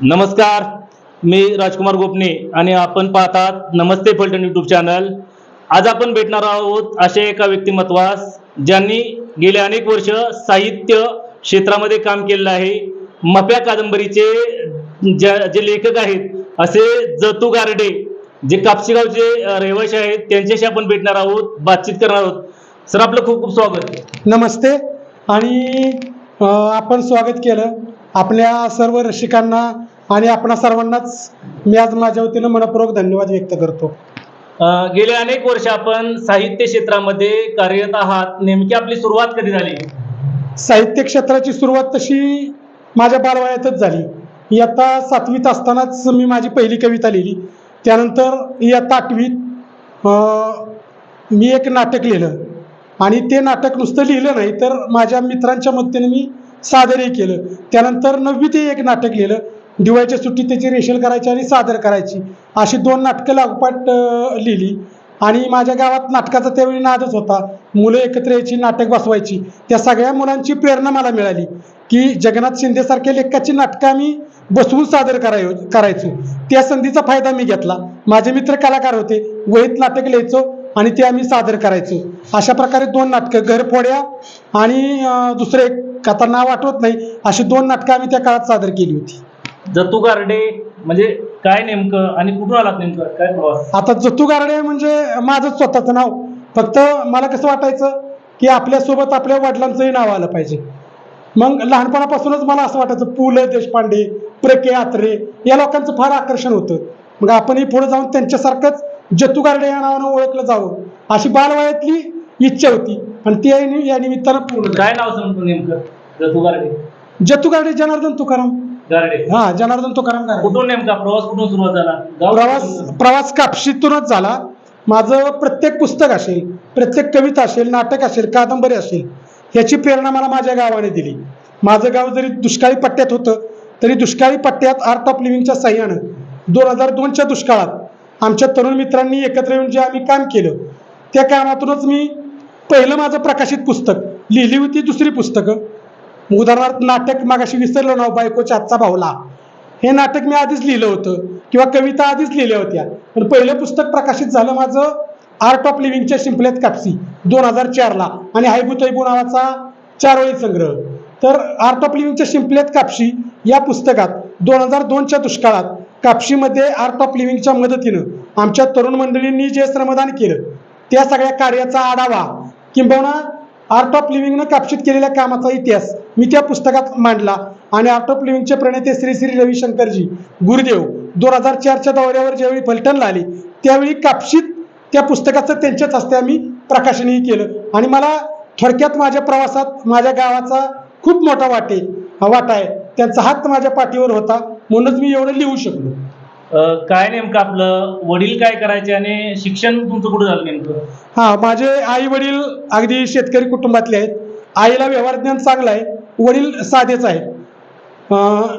नमस्कार मी राजकुमार गोपने आणि आपण पाहतात नमस्ते फलटण यूट्यूब चॅनल आज आपण भेटणार आहोत अशा एका व्यक्तिमत्वास ज्यांनी गेले अनेक वर्ष साहित्य क्षेत्रामध्ये काम केलेलं आहे. मप्या कादंबरीचे ज्या जे लेखक आहेत असे जतू गारडे जे कापशीगावचे रहिवासी आहेत त्यांच्याशी आपण भेटणार आहोत बातचीत करणार आहोत. सर आपलं खूप खूप स्वागत. नमस्ते. आणि आपण स्वागत केलं. आपल्या सर्व रसिकांना आणि आपणा सर्वांनाच मी आज माझ्या वतीनं मनपूर्वक धन्यवाद व्यक्त करतो. गेले अनेक वर्ष आपण साहित्य क्षेत्रामध्ये कार्यरत आहात. नेमकी आपली सुरुवात कधी झाली? साहित्य क्षेत्राची सुरुवात तशी माझ्या बालवयातच झाली. इयत्ता सातवीत असतानाच मी माझी पहिली कविता लिहिली. त्यानंतर इयत्ता आठवीत अ, मी एक नाटक लिहिलं. आणि ते नाटक नुसतं लिहिलं नाही तर माझ्या मित्रांच्या मदतीने मी सादरही केलं. त्यानंतर नववीतही एक नाटक लिहिलं. दिवाळीच्या सुट्टीत त्याची रेशल करायची आणि सादर करायची. अशी दोन नाटकं लागोपाठ लिहिली. आणि माझ्या गावात नाटकाचा त्यावेळी नादच होता. मुलं एकत्र यायची नाटक बसवायची. त्या सगळ्या मुलांची प्रेरणा मला मिळाली की जगन्नाथ शिंदेसारख्या लेखकाची नाटकं आम्ही बसवून सादर कराय करायचो. त्या संधीचा फायदा मी घेतला. माझे मित्र कलाकार होते. वहीत नाटक लिहायचो. आणि ते आम्ही सादर करायचो. अशा प्रकारे दोन नाटकं घरफोड्या आणि दुसरं आता नाव आठवत नाही अशी दोन नाटकं आम्ही त्या काळात सादर केली होती. जतू गारडे म्हणजे काय नेमकं आणि कुठून आलात नेमकं? काय प्रवास? आता जतू गारडे म्हणजे माझंच स्वतःचं नाव. फक्त मला कसं वाटायचं की आपल्यासोबत आपल्या वडिलांचंही नाव आलं पाहिजे. मग लहानपणापासूनच मला असं वाटायचं पु ल देशपांडे प्र के आत्रे या लोकांचं फार आकर्षण होतं. मग आपणही पुढे जाऊन त्यांच्यासारखंच जतू गारडे या नावानं ओळखलं जावं. अशी बालवयातली इच्छा होती. आणि ती या निमित्तानं पूर्ण. काय नाव सांगतो नेमकं? जतू गारडे जतू गारडे जनार्दन तुकाराम. गारडे. हा जनार्दन तुकाराम गारडे. कुठून नेमका? प्रवास कुठून सुरुवात झाला? प्रवास? प्रवास कापशीतूनच झाला. माझं प्रत्येक पुस्तक असेल प्रत्येक कविता असेल नाटक असेल कादंबरी असेल ह्याची प्रेरणा मला माझ्या गावाने दिली. माझं गाव जरी दुष्काळी पट्ट्यात होतं तरी दुष्काळी पट्ट्यात आर्ट ऑफ लिव्हिंगच्या सह्यानं दोन हजार दोनच्या दुष्काळात आमच्या तरुण मित्रांनी एकत्र येऊन जे आम्ही काम केलं त्या कामातूनच मी पहिलं माझं प्रकाशित पुस्तक लिहिली होती दुसरी पुस्तकं. उदाहरणार्थ नाटक मागाशी विसरलो नाव हो बायकोच्या आजचा भावला. हे नाटक मी आधीच लिहिलं होतं किंवा कविता आधीच लिहिल्या होत्या. पण पहिलं पुस्तक प्रकाशित झालं माझं आर्ट ऑफ लिव्हिंगच्या शिंपल्यात कापसी दोन हजार चारला. आणि हायबू तैबू नावाचा चारोळी संग्रह. तर आर्ट ऑफ लिव्हिंगच्या शिंपल्यात कापशी या पुस्तकात दोन हजार दोनच्या दुष्काळात कापशीमध्ये आर्ट ऑफ लिव्हिंगच्या मदतीनं आमच्या तरुण मंडळींनी जे श्रमदान केलं त्या सगळ्या कार्याचा आढावा. किंबहुना आर्ट ऑफ लिव्हिंगनं कापशीत केलेल्या कामाचा इतिहास मी त्या पुस्तकात मांडला. आणि आर्ट ऑफ लिव्हिंगचे प्रणेते श्री श्री रविशंकरजी गुरुदेव दोन हजार चारच्या दौऱ्यावर ज्यावेळी फलटणला आले त्यावेळी कापशीत त्या पुस्तकाचं त्यांच्याच हस्ते आम्ही प्रकाशनही केलं. आणि मला थोडक्यात माझ्या प्रवासात माझ्या गावाचा खूप मोठा वाटे वाटा आहे. त्यांचा हात माझ्या पाठीवर होता म्हणूनच मी एवढं लिहू शकलो. काय नेमकं आपलं वडील काय करायचे आणि शिक्षण तुमचं कुठं झालं नेमकं? हा माझे आई वडील अगदी शेतकरी कुटुंबातले आहेत. आईला व्यवहार ज्ञान चांगलं आहे. वडील साधेच आहेत.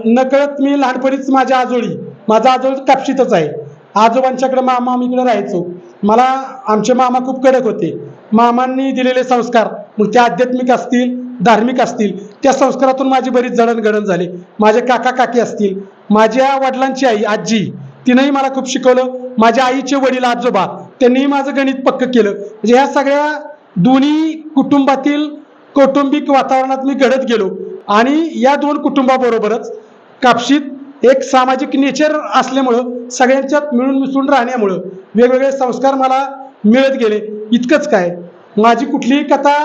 नकळत मी लहानपणीच माझ्या आजोळी माझा आजोळ कापशीतच आहे. आजोबांच्याकडे मामा आम्हीकडे राहायचो. मला आमचे मामा खूप कडक होते. मामांनी दिलेले संस्कार मग ते आध्यात्मिक असतील धार्मिक असतील त्या संस्कारातून माझी बरीच जडणघडण झाली. माझे काका काकी असतील माझ्या वडिलांची आई आजी तिनंही मला खूप शिकवलं. माझ्या आईचे वडील आजोबा त्यांनीही माझं गणित पक्क केलं. म्हणजे ह्या सगळ्या दोन्ही कुटुंबातील कौटुंबिक वातावरणात मी घडत गेलो. आणि या दोन कुटुंबाबरोबरच कापशीत एक सामाजिक नेचर असल्यामुळं सगळ्यांच्यात मिळून मिसळून राहण्यामुळं वेगवेगळे संस्कार मला मिळत गेले. इतकंच काय. माझी कुठलीही कथा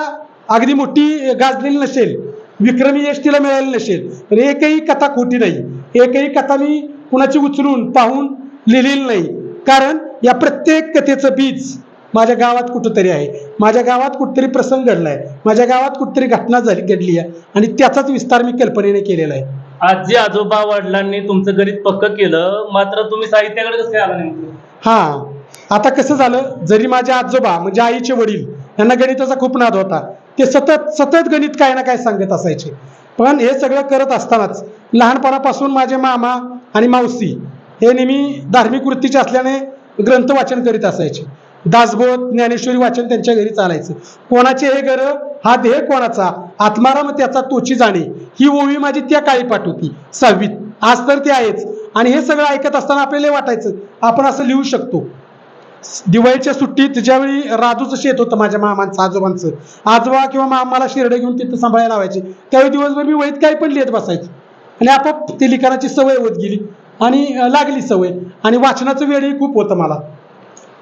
अगदी मोठी गाजलेली नसेल विक्रमी यश तिला मिळालेली नसेल पण एकही कथा खोटी नाही. एकही कथा मी कुणाची उचलून पाहून लिहिलेली नाही. कारण या प्रत्येक कथेचं बीज माझ्या गावात कुठंतरी आहे. माझ्या गावात कुठतरी प्रसंग घडलाय. माझ्या गावात कुठतरी घटना झाली घडली आहे. आणि त्याचाच विस्तार मी कल्पनेने केलेला आहे. आजी आजोबा वडिलांनी तुमचं गणित पक्क केलं मात्र तुम्ही साहित्याकडे कसं आला नेमकं हा आता कसं झालं? जरी माझे आजोबा म्हणजे आईचे वडील यांना गणिताचा खूप नाद होता. ते सतत सतत गणित काय ना काय सांगत असायचे. पण हे सगळं करत असतानाच लहानपणापासून माझे मामा आणि मावशी हे नेहमी धार्मिक वृत्तीचे असल्याने ग्रंथ वाचन करीत असायचे. दासबोध ज्ञानेश्वरी वाचन त्यांच्या घरी चालायचं. कोणाचे हे घर हा देह कोणाचा? आत्माराम त्याचा तोची जाणे. ही ओवी माझी त्या काळी पाठ होती सहावीत. आज तर ते आहेच. आणि हे सगळं ऐकत असताना आपल्याला वाटायचं आपण असं लिहू शकतो. दिवाळीच्या सुट्टीत ज्यावेळी राजूचं शेत होतं माझ्या मामांचं आजोबांचं आजोबा किंवा मामाला शिरडे घेऊन तिथं सांभाळायला लावायचे. त्यावेळी दिवसभर मी वहीत काही पण लिहित बसायचो. आणि आपोआप ते लिखाणाची सवय होत गेली आणि लागली सवय. आणि वाचनाचं वेळही खूप होतं मला.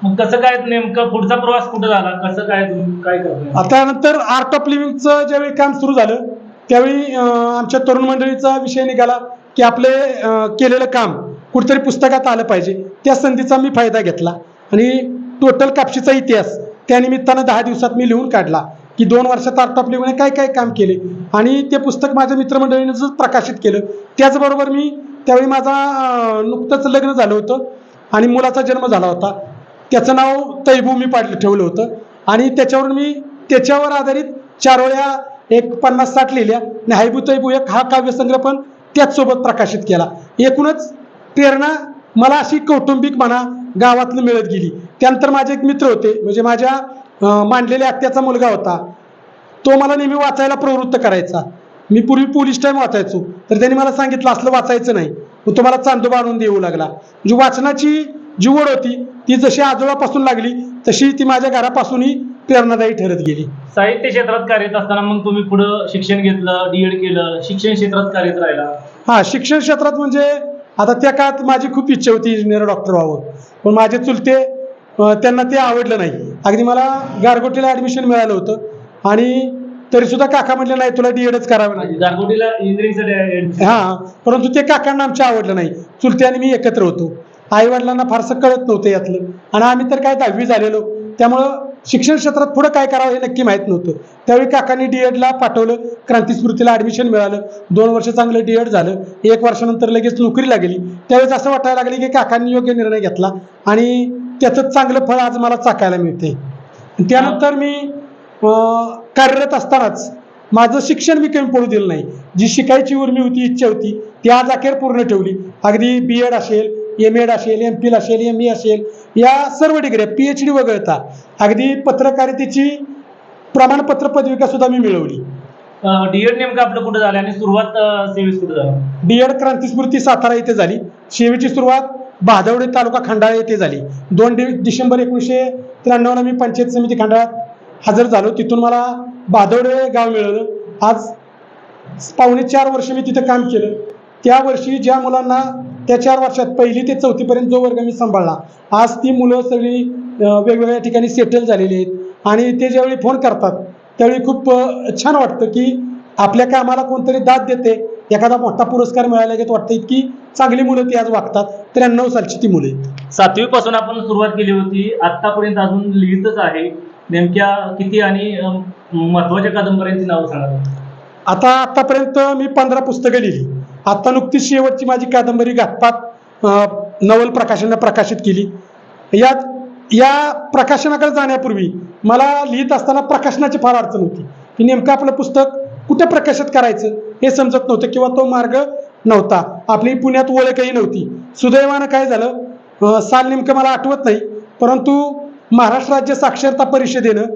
मग कसं काय नेमकं पुढचा प्रवास कुठं झाला? कसं काय काय आता नंतर आर्ट ऑफ लिव्हिंगचं ज्यावेळी काम सुरू झालं त्यावेळी आमच्या तरुण मंडळीचा विषय निघाला की आपले केलेलं काम कुठेतरी पुस्तकात आलं पाहिजे. त्या संधीचा मी फायदा घेतला. आणि टोटल कापशीचा इतिहास. त्या निमित्तानं दहा दिवसात मी लिहून काढला की दोन वर्षात आर्ट काय काय काम केले. आणि ते पुस्तक माझ्या मित्रमंडळीनं जर प्रकाशित केलं त्याचबरोबर मी त्यावेळी माझा नुकतंच लग्न झालं होतं आणि मुलाचा जन्म झाला होता. त्याचं नाव तैबू मी पाडलं ठेवलं होतं. आणि त्याच्यावरून मी त्याच्यावर आधारित चारोळ्या एक पन्नास साठ लिहिल्या. आणि हायबू तैबू एक हा काव्यसंग्रह पण त्याचसोबत प्रकाशित केला. एकूणच प्रेरणा मला अशी कौटुंबिक म्हणा गावातनं मिळत गेली. त्यानंतर माझे एक मित्र होते. म्हणजे माझ्या मांडलेल्या आत्याचा मुलगा होता. तो मला नेहमी वाचायला प्रवृत्त करायचा. मी पूर्वी पोलीस टाईम वाचायचो. तर त्यांनी मला सांगितलं असलं वाचायचं नाही. मग तो मला चांदोबा आणून देऊ लागला. म्हणजे वाचनाची जी ओढ होती ती जशी आजोबापासून लागली तशी ती माझ्या घरापासूनही प्रेरणादायी ठरत गेली. साहित्य क्षेत्रात कार्यरत असताना मग तुम्ही पुढं शिक्षण घेतलं डीएड केलं शिक्षण क्षेत्रात कार्यरत राहिला. हा शिक्षण क्षेत्रात म्हणजे आता त्या काळात माझी खूप इच्छा होती इंजिनियर डॉक्टर व्हावं. पण माझे चुलते त्यांना ते आवडलं नाही. अगदी मला गारगोटीला ॲडमिशन मिळालं होतं. आणि तरी सुद्धा काका म्हटले नाही तुला डीएडच करावं लागेल गारगोटीला इंजिनिअरिंगसाठी हा परंतु ते काकांना आमच्या आवडलं नाही. चुलते आणि मी एकत्र होतो. आई वडिलांना फारसं कळत नव्हतं यातलं. आणि आम्ही तर काय दहावी झालेलो. त्यामुळं शिक्षण क्षेत्रात पुढं काय करावं हे नक्की माहीत नव्हतं. त्यावेळी काकांनी डीएडला पाठवलं क्रांती स्मृतीला ॲडमिशन मिळालं. दोन वर्ष चांगलं डीएड झालं. एक वर्षानंतर लगेच नोकरी लागली त्यावेळेस असं वाटायला लागलं की काकांनी योग्य निर्णय घेतला आणि त्याचं चांगलं फळ आज मला चाकायला मिळते त्यानंतर मी कार्यरत असतानाच माझं शिक्षण मी कमी पडू दिलं नाही. जी शिकायची उर्मी होती इच्छा होती ती आज अखेर पूर्ण ठेवली. अगदी बी एड असेल एम एड असेल एम फिल असेल एम ई असेल या सर्व डिग्र्या पी एच डी वगळता अगदी पत्रकारितेची प्रमाणपत्र पदविका सुद्धा मी मिळवली. डीएड नेमकं आपलं कुठं झालं आणि सुरुवात सेवेस कुठं झालं? डी एड क्रांतीस्मृती सातारा येथे झाली. शेवीची सुरुवात भादवडे तालुका खंडाळा येथे झाली. दोन डि डिसेंबर एकोणीसशे त्र्याण्णवला मी पंचायत समिती खंडाळ्यात हजर झालो. तिथून मला भादवडे गाव मिळालं. आज पावणे चार वर्ष मी तिथं काम केलं. त्या वर्षी ज्या मुलांना त्या चार वर्षात पहिली ते चौथीपर्यंत जो वर्ग मी सांभाळला आज ती मुलं सगळी वेगवेगळ्या ठिकाणी सेटल झालेली आहेत. आणि ते ज्यावेळी फोन करतात त्यावेळी खूप छान वाटतं की आपल्या कामाला कोणतरी दाद देते. एखादा मोठा पुरस्कार मिळाला की वाटतं इतकी चांगली मुलं ती आज वागतात. त्र्याण्णव सालची ती मुलं सातवी पासून आपण सुरुवात केली होती. आतापर्यंत अजून लिहितच आहे. नेमक्या किती आणि महत्त्वाच्या कादंबऱ्यांची नावं सांगा. आता आतापर्यंत मी पंधरा पुस्तकं लिहिली. आता नुकतीच शेवटची माझी कादंबरी घातपात नवल प्रकाशनं प्रकाशित केली. यात या प्रकाशनाकडे जाण्यापूर्वी मला लिहित असताना प्रकाशनाची फार अडचण होती. की नेमकं आपलं पुस्तक कुठं प्रकाशित करायचं हे समजत नव्हतं किंवा तो मार्ग नव्हता. आपली पुण्यात ओळखही नव्हती. सुदैवानं काय झालं साल नेमकं मला आठवत नाही परंतु महाराष्ट्र राज्य साक्षरता परिषदेनं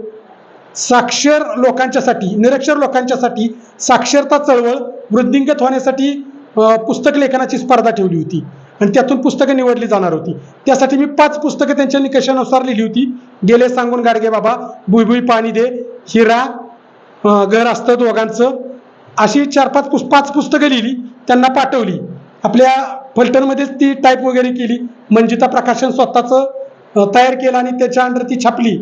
साक्षर लोकांच्यासाठी निरक्षर लोकांच्यासाठी साक्षरता चळवळ वृद्धिंगत होण्यासाठी पुस्तक लेखनाची स्पर्धा ठेवली होती. आणि त्यातून पुस्तकं निवडली जाणार होती. त्यासाठी मी पाच पुस्तकं त्यांच्या निकषानुसार लिहिली होती. गेले सांगून गाडगे बाबा भुईभुई पाणी दे हिरा घर असतं दोघांचं. अशी चार पाच पुस पाच पुस्तकं लिहिली त्यांना पाठवली. आपल्या फलटणमध्येच ती टाईप वगैरे केली. मंजिता प्रकाशन स्वतःचं तयार केलं आणि त्याच्या अंडर ती छापली.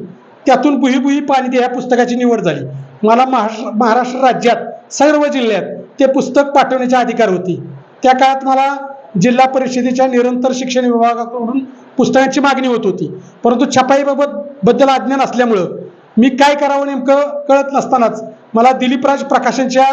त्यातून बुही बुही पाणी दे ह्या पुस्तकाची निवड झाली. मला महाराष्ट्र महाराष्ट्र राज्यात सर्व जिल्ह्यात ते पुस्तक पाठवण्याचे अधिकार होते. त्या काळात मला जिल्हा परिषदेच्या निरंतर शिक्षण विभागाकडून पुस्तकांची मागणी होत होती. परंतु छपाईबाबत बद्दल अज्ञान असल्यामुळं मी काय करावं नेमकं कळत नसतानाच मला दिलीपराज प्रकाशनच्या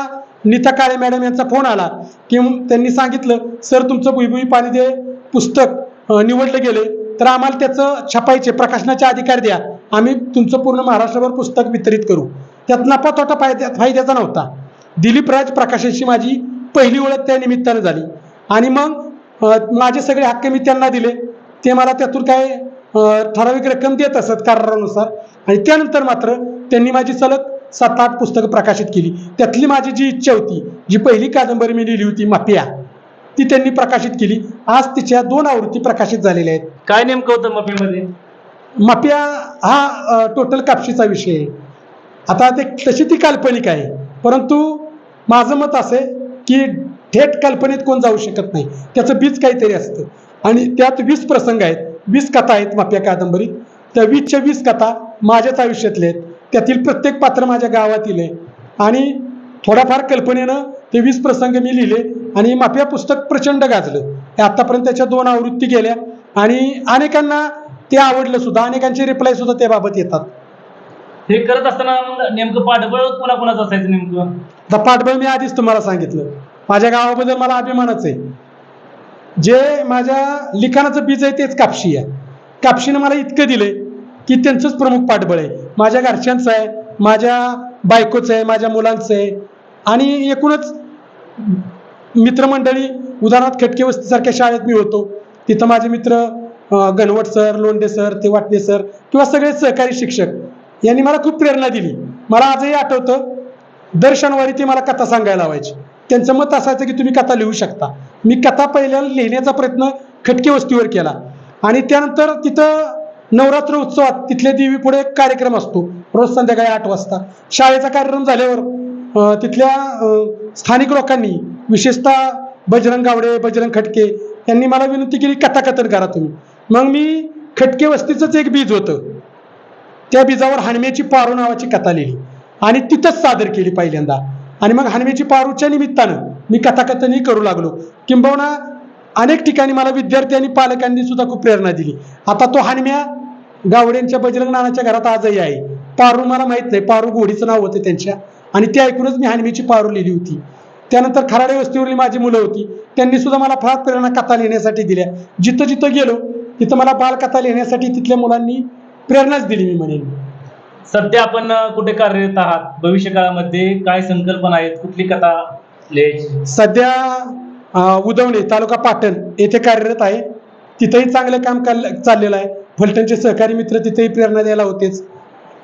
नीता काळे मॅडम यांचा फोन आला. की त्यांनी सांगितलं सर तुमचं भुईभुई पाणी दे पुस्तक निवडलं गेले तर आम्हाला त्याचं छपाईचे प्रकाशनाचे अधिकार द्या. आम्ही तुमचं पूर्ण महाराष्ट्रभर पुस्तक वितरित करू. त्यात नफा तोटा फायद्या फायद्याचा नव्हता. दिलीप राज प्रकाशांशी माझी पहिली ओळख त्या निमित्तानं झाली. आणि मग माझे सगळे हक्क मी त्यांना दिले. ते मला त्यातून काय ठराविक रक्कम देत असत करारानुसार. आणि त्यानंतर मात्र त्यांनी माझी सलग सात आठ पुस्तकं प्रकाशित केली. त्यातली माझी जी इच्छा होती जी पहिली कादंबरी मी लिहिली होती माफिया ती त्यांनी प्रकाशित केली. आज तिच्या दोन आवृत्ती प्रकाशित झालेल्या आहेत. काय नेमकं होतं मफीमध्ये माफिया हा टोटल कापशीचा विषय आहे. आता ते तशी ती काल्पनिक आहे. परंतु माझं मत असं आहे की थेट कल्पनेत कोण जाऊ शकत नाही. त्याचं बीज काहीतरी असतं. आणि त्यात वीस प्रसंग आहेत. वीस कथा आहेत माफिया कादंबरीत. त्या वीसच्या वीस कथा माझ्याच आयुष्यातल्या आहेत. त्यातील प्रत्येक पात्र माझ्या गावातील आहे. आणि थोड्याफार कल्पनेनं ते वीस प्रसंग मी लिहिले आणि माफिया पुस्तक प्रचंड गाजलं. हे आत्तापर्यंत त्याच्या दोन आवृत्ती गेल्या आणि अनेकांना ते आवडलं सुद्धा. अनेकांचे रिप्लाय सुद्धा त्याबाबत येतात. हे करत असताना मग नेमकं पाठबळ कोणाकोणाचं असायचं नेमकं? आता पाठबळ मी आधीच तुम्हाला सांगितलं. माझ्या गावाबद्दल मला अभिमानच आहे. जे माझ्या लिखाणाचं बीज आहे तेच कापशी आहे. कापशीनं मला इतकं दिलंय की त्यांचंच प्रमुख पाठबळ आहे. माझ्या घरच्यांचं आहे माझ्या बायकोचं आहे माझ्या मुलांचं आहे. आणि एकूणच मित्रमंडळी उदाहरणार्थ खटके वस्तीसारख्या शाळेत मी होतो. तिथं माझे मित्र गणवट सर लोंढे सर ते वाटणे सर किंवा सगळे सहकारी शिक्षक. यांनी मला खूप प्रेरणा दिली. मला आजही आठवतं दर शनिवारी ते मला कथा सांगायला लावायची. त्यांचं मत असायचं की तुम्ही कथा लिहू शकता. मी कथा पहिल्या लिहिण्याचा प्रयत्न खटके वस्तीवर केला. आणि त्यानंतर तिथं नवरात्र उत्सवात तिथल्या देवी पुढे एक कार्यक्रम असतो. रोज संध्याकाळी आठ वाजता. शाळेचा कार्यक्रम झाल्यावर तिथल्या स्थानिक लोकांनी विशेषतः बजरंग गावडे बजरंग खटके यांनी मला विनंती केली कथाकथन करा तुम्ही. मग मी खटके वस्तीचंच एक बीज होतं. त्या बीजावर हाणम्याची पारू नावाची कथा लिहिली. आणि तिथंच सादर केली पहिल्यांदा. आणि मग हाणम्याची पारूच्या निमित्तानं मी कथाकथनही करू लागलो. किंबहुना अनेक ठिकाणी मला विद्यार्थी आणि पालकांनी सुद्धा खूप प्रेरणा दिली. आता तो हाणम्या गावड्यांच्या बजरंग नानाच्या घरात आजही आहे. पारू मला माहीत नाही. पारू घोडीचं नाव होतं त्यांच्या. आणि ते ऐकूनच मी हाणमीची पारू लिहिली होती. त्यानंतर खराडे वस्तीवरील माझी मुलं होती. त्यांनी सुद्धा मला फार प्रेरणा कथा लिहिण्यासाठी दिल्या. जिथं जिथं गेलो तिथं मला बालकथा लिहिण्यासाठी तिथल्या मुलांनी प्रेरणाच दिली मी म्हणेन. सध्या आपण कुठे कार्यरत आहात? भविष्य काळामध्ये काय संकल्पना आहेत? कुठली कथा लिहायची? सध्या उदवणे तालुका पाटण येथे कार्यरत आहे. तिथंही चांगलं काम चाल- चाललेलं आहे. फलटणचे सहकारी मित्र तिथेही प्रेरणा द्यायला होतेच.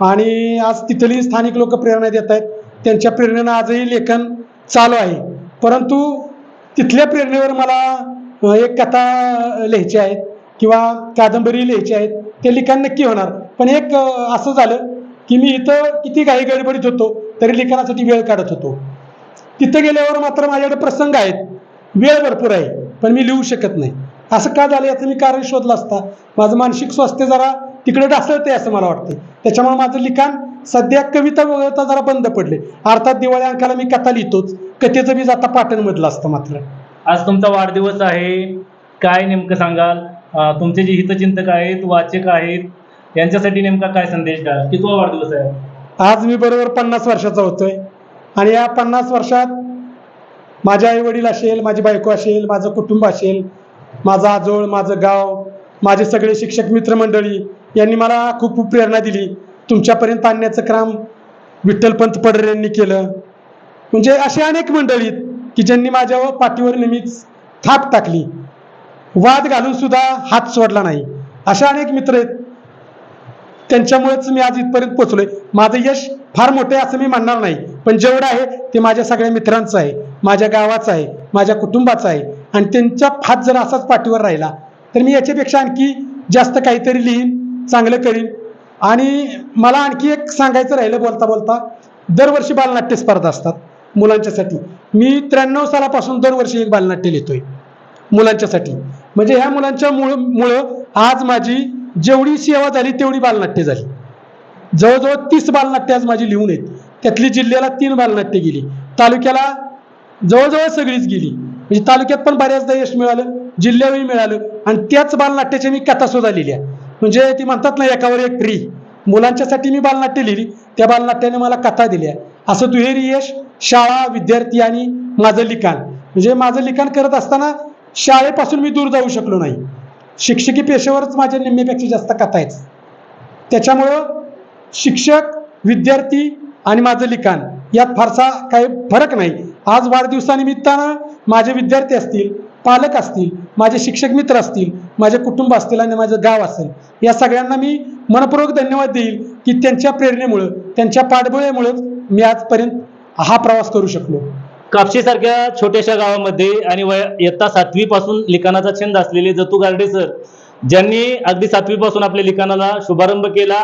आणि आज तिथली स्थानिक लोक प्रेरणा देत आहेत. त्यांच्या प्रेरणेनं आजही लेखन चालू आहे. परंतु तिथल्या प्रेरणेवर मला एक कथा लिहायची आहे. किंवा कादंबरी लिहायची आहेत. ते लिखाण नक्की होणार. पण एक असं झालं की मी इथं किती घाई गडबडीत होतो तरी लिखाणासाठी वेळ काढत होतो. तिथं गेल्यावर मात्र माझ्याकडे प्रसंग आहेत. वेळ भरपूर आहे पण मी लिहू शकत नाही. असं का झालं याचं मी कारण शोधलं असता? माझं मानसिक स्वास्थ्य जरा तिकडे ढासळते असं मला वाटतं. त्याच्यामुळे माझं लिखाण सध्या कविता वगळता जरा बंद पडले. अर्थात दिवाळी अंकाला मी कथा लिहितोच. कथेचं बीज आता पाटणमधलं असतं मात्र. आज तुमचा वाढदिवस आहे. काय नेमकं सांगाल? तुमचे जे हितचिंतक आहेत वाचक आहेत यांच्यासाठी नेमका काय संदेश द्या कितवा वाढदिवस आहे? आज मी बरोबर पन्नास वर्षाचा होतोय. आणि या पन्नास वर्षात माझे आई वडील असेल माझी बायको असेल माझं कुटुंब असेल माझा आजोळ माझं गाव माझे सगळे शिक्षक मित्रमंडळी यांनी मला खूप खूप प्रेरणा दिली. तुमच्यापर्यंत आणण्याचं काम विठ्ठलपंत पडर यांनी केलं. म्हणजे असे अनेक मंडळी आहेत की ज्यांनी माझ्या पाठीवर नेहमीच थाप टाकली. वाद घालून सुद्धा हात सोडला नाही. अशा अनेक मित्र आहेत. त्यांच्यामुळेच मी आज इथपर्यंत पोहोचलोय. माझं यश फार मोठे असं मी म्हणणार नाही. पण जेवढं आहे ते माझ्या सगळ्या मित्रांचं आहे. माझ्या गावाचं आहे. माझ्या कुटुंबाचं आहे. आणि त्यांचा हात जर असाच पाठीवर राहिला तर मी याच्यापेक्षा आणखी जास्त काहीतरी लिहीन चांगलं करीन. आणि मला आणखी एक सांगायचं राहिलं बोलता बोलता दरवर्षी बालनाट्य स्पर्धा असतात मुलांच्यासाठी. मी त्र्याण्णव सालापासून दरवर्षी एक बालनाट्य लिहितोय. मुलांच्यासाठी. म्हणजे ह्या मुलांच्या मुळ मुळं आज माझी जेवढी सेवा झाली तेवढी बालनाट्य झाली. जवळजवळ तीस बालनाट्य आज माझी लिहून आहेत. त्यातली जिल्ह्याला तीन बालनाट्य गेली. तालुक्याला जवळजवळ सगळीच गेली. म्हणजे तालुक्यात पण बऱ्याचदा यश मिळालं जिल्ह्यावरही मिळालं. आणि त्याच बालनाट्याच्या मी कथा सुद्धा लिहिल्या म्हणजे ती म्हणतात ना एकावर एक फ्री मुलांच्यासाठी मी बालनाट्य लिहिली त्या बालनाट्याने मला कथा दिल्या असं दुहेरी यश शाळा विद्यार्थी आणि माझं लिखाण. म्हणजे माझं लिखाण करत असताना शाळेपासून मी दूर जाऊ शकलो नाही. शिक्षकी पेशेवरच माझ्या निम्म्यापेक्षा जास्त कथा आहेत. त्याच्यामुळं शिक्षक विद्यार्थी आणि माझं लिखाण यात फारसा काही फरक नाही. आज वाढदिवसानिमित्तानं माझे विद्यार्थी असतील पालक असतील माझे शिक्षक मित्र असतील माझे कुटुंब असतील आणि माझं गाव असेल या सगळ्यांना मी मनपूर्वक धन्यवाद देईल की त्यांच्या प्रेरणेमुळं त्यांच्या पाठबळेमुळं मी आजपर्यंत हा प्रवास करू शकलो. कापशीसारख्या छोट्याशा गावामध्ये आणि वय इयत्ता सातवी पासून लिखाणाचा छंद असलेले जतू गारडे सर ज्यांनी अगदी सातवी पासून आपल्या लिखाणाला शुभारंभ केला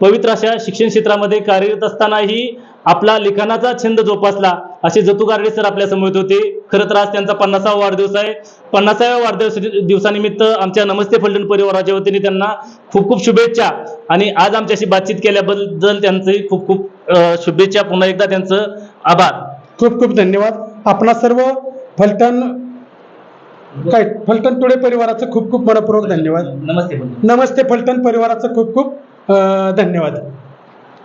पवित्र अशा शिक्षण क्षेत्रामध्ये कार्यरत असतानाही आपला लिखाणाचा छंद जोपासला असे जतू गारडे सर आपल्यासमोर होते. खरं तर आज त्यांचा पन्नासावा वाढदिवस आहे. पन्नासाव्या वाढदिवस दिवसानिमित्त आमच्या नमस्ते फलटण परिवाराच्या वतीने त्यांना खूप खूप शुभेच्छा. आणि आज आमच्याशी बातचीत केल्याबद्दल त्यांचे खूप खूप शुभेच्छा. पुन्हा एकदा त्यांचं आभार. खूप खूप धन्यवाद. आपणा सर्व फलटण काय फलटण टुडे परिवाराचं खूप खूप मनपूर्वक धन्यवाद. नमस्ते नमस्ते फलटण परिवाराचं खूप खूप धन्यवाद.